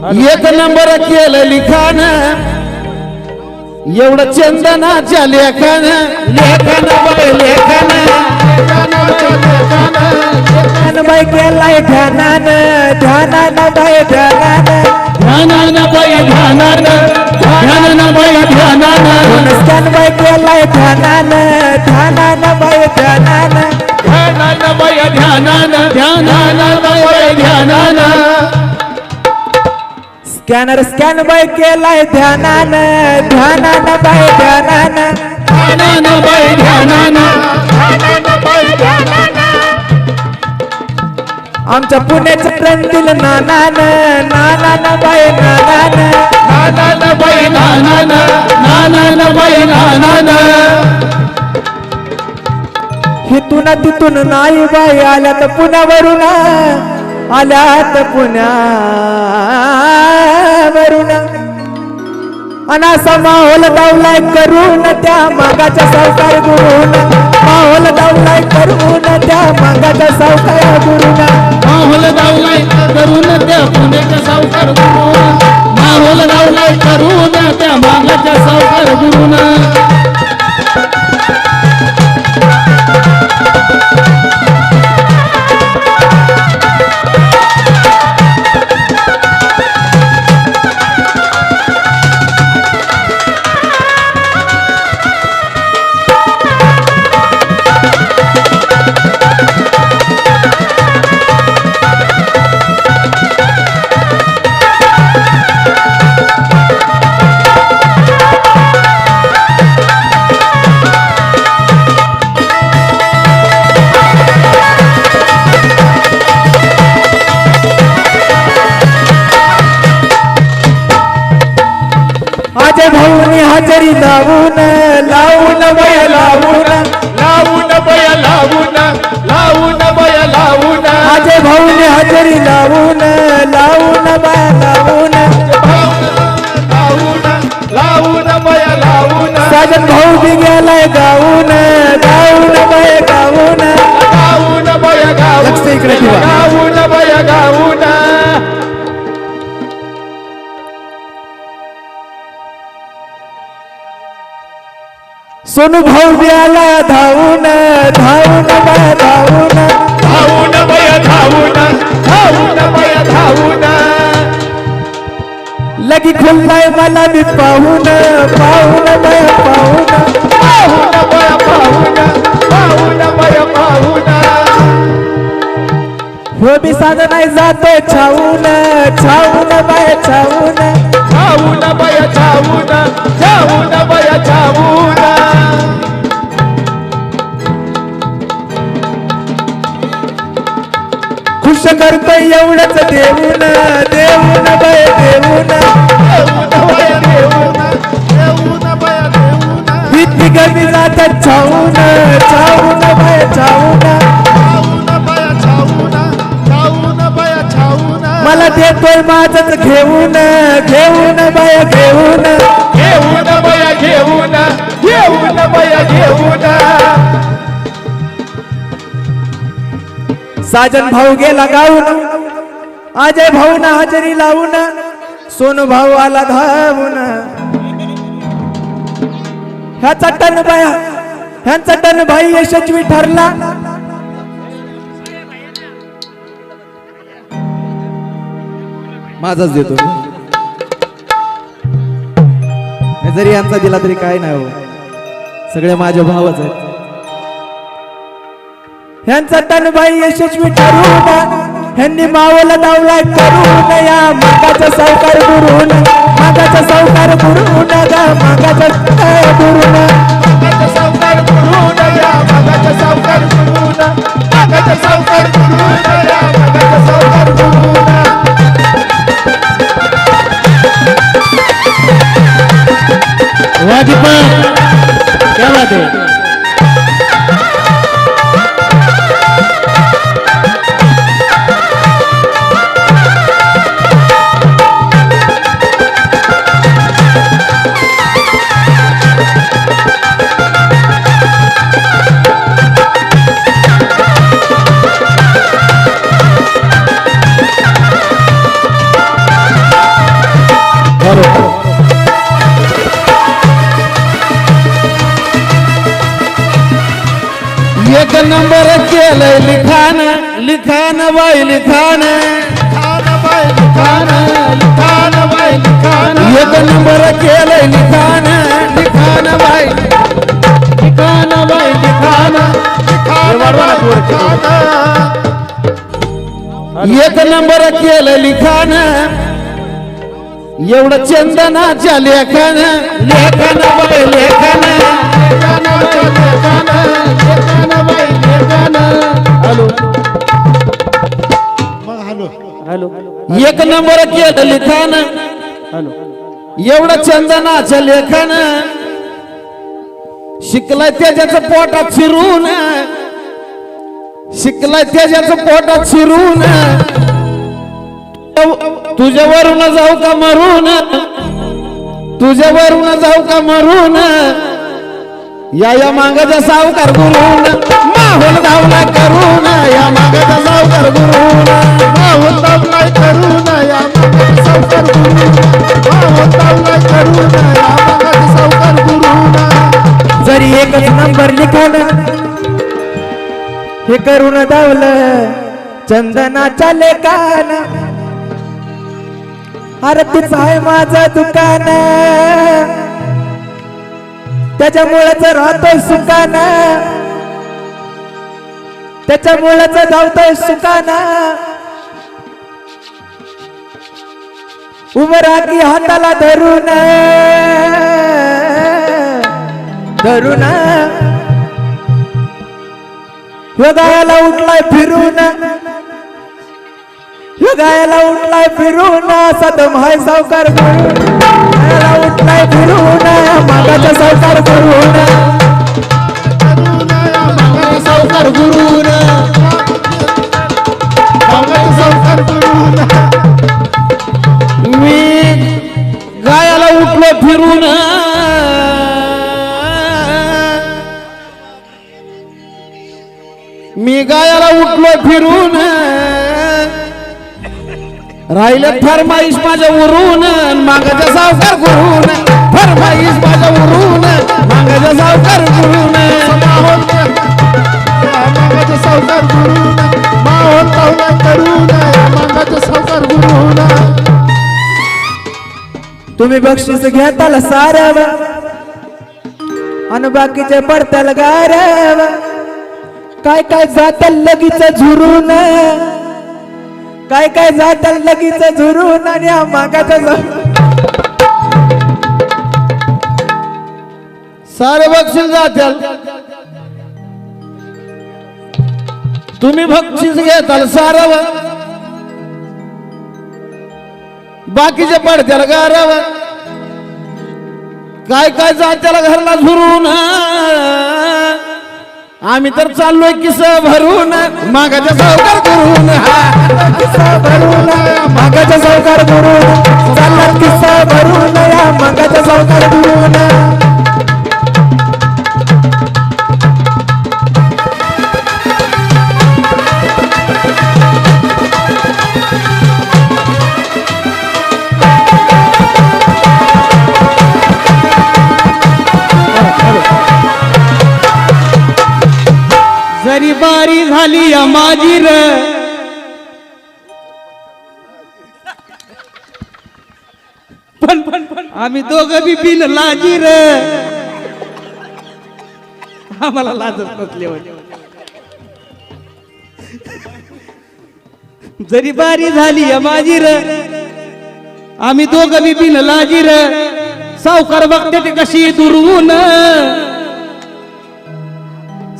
एक नंबर केलं लिखाण. एवढं चंदनाच्या लेखन लेखन बाय लेखन बाई केलाय ध्यानान. ध्यानान बाई ध्यानान. ध्यानान बाय ध्यानान. ध्यानान बाय ध्यानान. स्कॅन बाई केलाय ध्यानान. ध्यानान बाई ध्यानान. ध्यानान बाय ध्यानान. ध्यानान बाय ध्यानान. स्कॅनर स्कॅन बाई केलाय ध्यानान ध्यानान बाई ध्यानान. ध्यानान बाय ध्यानान. आमच्या पुण्याच्या ट्रेंडील नानान नानान बाई नानान. नानान बाय नानान नानान बाय नानान. हिथून तिथून नाही बाई आल्यात पुण्यावरून आल्यात वरुण अनासा माहोल दावलाय करून त्या मागाच्या सावकार गुरुन. माहोल दावलाय करून त्या मागाच्या सावकार गुरुन. माहोल दावलाय करून त्या पुण्याच्या सावकार गुरुन. माहोल दावलाय करून त्या मागाच्या सावकार गुरुन. लावून लावून बय लावून लावून बय लावून लावून बय लावून. माझे भाऊनी हजेरी लावून लावून बय लावून. लावून लावून बय लावून. साजन भाऊ बी गेलाय गाऊन गाऊन बय गाऊन. गाऊन बय गाऊन. इकडे. गाऊन बय गाऊन. सोनू भाऊ आला धावून धावून बय धावून. धावून बय धावून धावून बय धावून. लगी खुल्लाय मला बी पाहून पाहून बय पाहून. पाहून बय पाहून पाहून बय पाहून. हो बी साधं नाही जातोय छावून छावून बय छावून छावून बय छावून छावून बय छावून खुश करतोय एवढंच देऊन देऊन बय देऊन. भीती कमी जात छाऊन छाऊन बय छाऊन. मला देतोय माझच घेऊन घेऊन बय घेऊन. घेऊन बया घेऊन. घेऊन बया घेऊन. साजन भाऊ गेला गाऊन. अजय भाऊ ना हजेरी लावून. सोनू भाऊ आला धावून. ह्याचा टन बाया ह्यांचा टन भाई यशस्वी ठरला. माझाच देतो. जरी यांचा दिला तरी काय नाही हो. सगळे माझे भावच आहेत. ह्यांचा तनबाई यशस्वी ठरून. ह्यांनी मावला दावला करून. या मागाचा सावकार गुरुन. मागाचा सावकार गुरुन. गा मागाचा सावकार गुरुन. सावकार या मागाचा सावकार मागाचा सावकार या मागाचा सावकार क्या बात है लिखाण एक नंबर केलंय लिखाण लिखाण बाई लिखाण बाय लिखाण एक नंबर केलं लिखाण एवढं चंदनाच्या लेखन. लेखन बाई लेखन. हॅलो एक नंबर केलं लिखाण एवढं चंदनाचं लेखन. शिकलाय त्याच्याच पोटात शिरून शिकलाय त्याच्याच पोटात शिरून तुझ्यावरून जाऊ का मरून? तुझ्यावरून जाऊ का मरून? या या मागाचा सावकार गुरुन माहोल धावला करून या मागाचा सावकार गुरुन माहोल धावला करून या मागाचा सावकार गुरुन माहोल धावला करून या मागाचा सावकार गुरुन. जरी एकच नंबर लिखाण हे करून धावलं चंदनाच्या लेखान अरे तीच आहे माझं दुकान. त्याच्यामुळेच राहतोय सुकान त्याच्यामुळेच धावतोय सुकाना उभं हाताला धरून. धरून. योगायला उठलाय फिरून. योगायला उठलाय फिरून. सदम हाय सावकार म्हणून. उठलाय फिरून मागाचा सावकार करून. सावकार गुरुन मागाचा सावकार गुरुन मी गायाला उठलो फिरून. मी गायाला उठलो फिरून. राहिलं फरमाईश माझ्या उरून मागाच्या सावकार गुरुन. फरमाईश माझ्या उरून मागाच्या सावकार गुरुन. मागाच्या सावकार गुरुन. माहोल पाहुणा करून मागाच्या सावकार गुरुन. तुम्ही बक्षीस घेताल सारव आणि बाकीचे पडताल गारव काय काय जाताल लगीच झुरून. काय काय जात लगीच झुरून आणि हा सारे बक्षीस जात्याल तुम्ही बक्षीस घेताल सारव. बाकीचे पडत्याल गारव काय काय जात्याला घरला झुरून आम्ही तर चाललोय किस भरून. मागाच्या सावकार करून. किस्सा भरून मागाचा सावकार करून. चालला किस्सा भरून या मागाचा सावकार करून. बारी झाली या माझी र. पण पण पण. आम्ही दोघं बी बिन लाजी र. आम्हाला लाजत नसले जरी बारी झाली या माझी र. आम्ही दोघं बी बिन लाजी र. सावकार बघते ते कशी दुरवून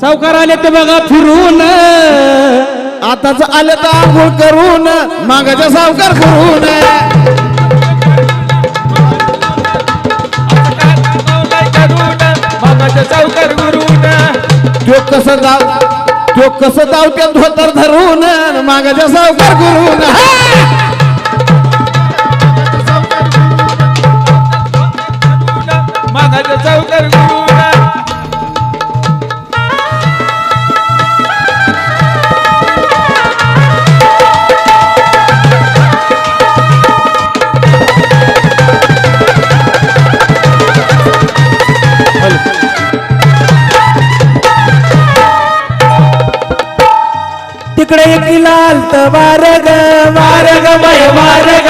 सावकार आले ते बघा फिरून. आताच आलं तर आंघोळ करून. मागाचा सावकार करून सावकार तो कसं जाव तो कसं जावत्या धोतर धरून. मागाचा सावकार करून मागाचा सावकार मारग मारग मय मारग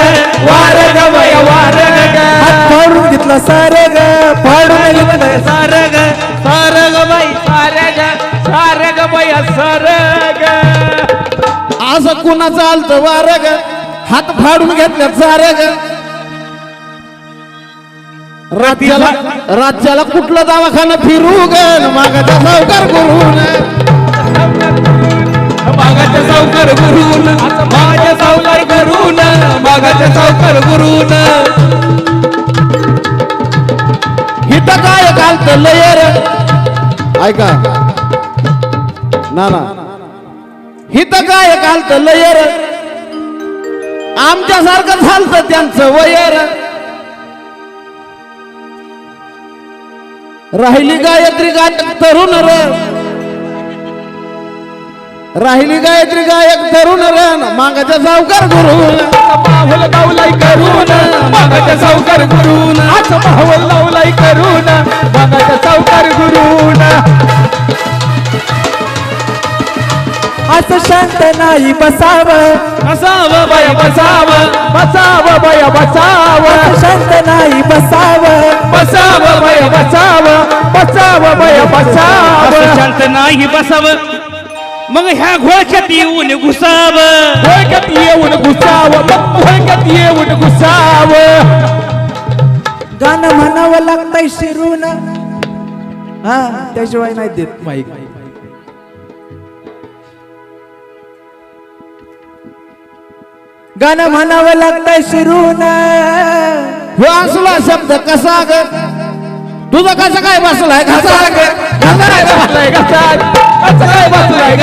मारग मय मारग फाडून घेतलं सारग फाडून घेतलं सारग. सारग बाई सारग सारग बाई सारग. असं कुणाचं आलत वारग? हात फाडून घेतलं सारग. राज्याला राज्याला कुठलं दवाखाना फिरू ग? मागाचा सावकार करून मागाच्या सावकार गुरुन माझ्या सावकार गुरुन मागाच्या सावकार गुरुन. हित काय घालत लयर? ऐका. ना ना हित काय घालत लयर? आमच्यासारखं झालत त्यांचं वयर. राहिली गायत्री गायक तरुण र. राहिली गायत्री गायक तरुण र मागाच्या सावकार गुरु. माहोल लावलाय करून मागाच्या सावकार गुरुन आज माहोल लावलाय करून मागाच्या सावकार गुरुन असं शांत नाही बसावं. बसाव बाय बसाव. बसाव बाय बसाव. शांत नाही बसावं. बसाव बाय बसाव. बसाव बाय बसाव. शांत नाही बसाव. मग ह्या घोळक्यात येऊन घुसाव. होळक्यात येऊन घुसाव. होळक्यात येऊन घुसाव. गाणं म्हणावं लागतंय शिरून. हा त्याशिवाय नाही देत माईक. गाणं म्हणावं लागतंय शिरून. ह्यो असला शब्द कसा ग? तुझं कसं काय बसलाय कसा काय बसलाय घसाग असं काय बसलाय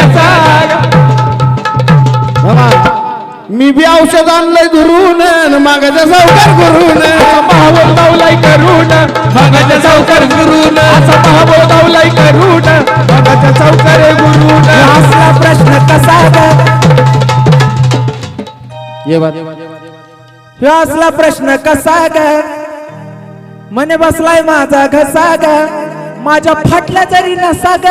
मी बी औषध आणलंय धरून मागाच्या सावकार करून महाबोल लावलाय करून मागाच्या सावकार गुरुन असा महाबोल लावलाय करून मागाच्या सावकार गुरुन. असला प्रश्न कसा ग. ये बात. ह्यो असला प्रश्न कसा ग? मने बसलाय माझा घसा ग माझ्या फाटल्या जरी नसा ग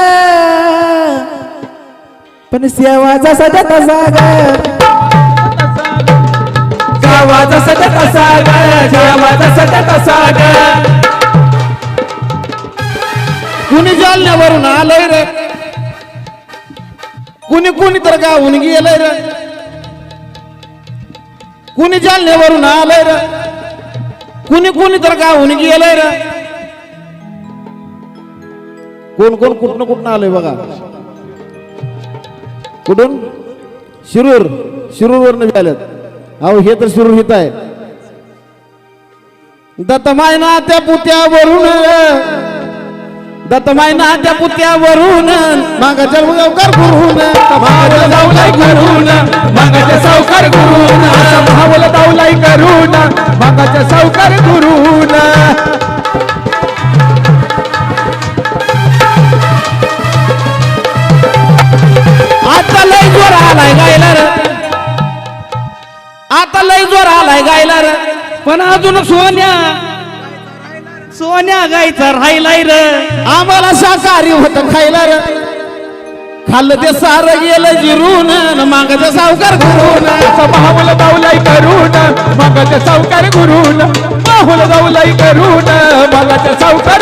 पण सेवाचा सजा तसा ग गावाचा सट तसा ग गावाचा सट तसा ग कुणी जालन्यावरून आलंय रे? कुणी कुणी तर गावून गेलंय रे? कुणी जालन्यावरून आलंय रे? कुणी कुणी तर गावून गेलंय रे. कोण कोण कुठनं कुठनं आलंय बघा. कुठून? शिरूर. शिरूर वरनं आल्यात अहो हे तर शिरूर हित आहे. दत्त मायना त्या पुत्यावरून दत्तमाय ना त्या पुत्यावरून मागाच्या गावकार करून महाबोल लावलाय करून मागाच्या सावकार गुरुन महाबोल लावलाय करून मागाच्या सावकार गुरुन आता लय जोर आलाय गायला रे. आता लय जोर आलाय गायला रे. पण अजून सोन्या सोन्या गायचा राहिलाय र? आम्हाला शाकाहारी होत खायला र. खाल्लं ते सार गेलं जिरून मागाच्या सावकार करून बाहुल महाबोल लावलाय करून मागाच्या सावकार गुरुन बाहुल लावलाय करून मागाच्या सावकार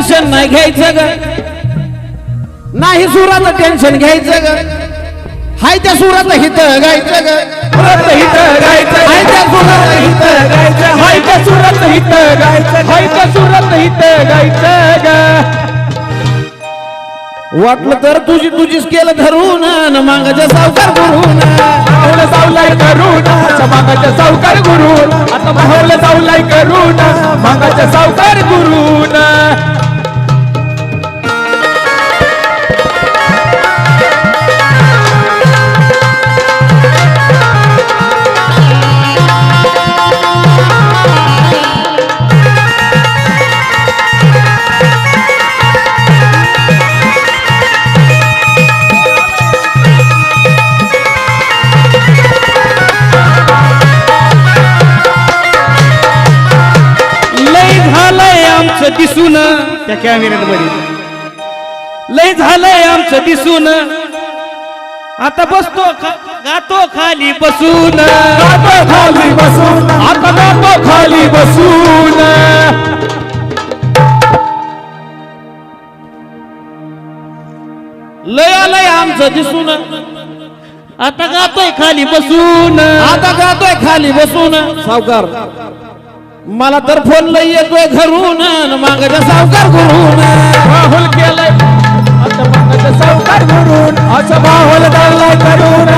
टेन्शन नाही घ्यायचं ग. नाही सुराचं टेन्शन घ्यायचं ग. हाय त्या सुराचं हित गायचं ग. सुरत हित गायचं हाय त्या सुराचं हित गायचं हाय का सुरत हित गायचं हाय का सुरत हित गायचं ग. वाटलं तर तुझी तुझीच केलं धरून न मागाच्या सावकार करून माहुल सावलाय करून मागाच्या सावकार गुरुन आता माहुल सावलाय करून मागाच्या सावकार दिसून. त्या कॅमेऱ्यात मध्ये. लय झालंय आमचं दिसून. आता बसतो खा- गातो खाली बसून. गातो खाली बसून. आता गातो खाली बसून. लय आलंय आमचं दिसून. आता गातोय खाली बसून. आता गातोय खाली बसून. सावकार. मला तर फोन लई येतोय घरून मागाच्या सावकार घरून. राहुल केलाय. आता सावकार घरून. असं माहोल धरलाय करून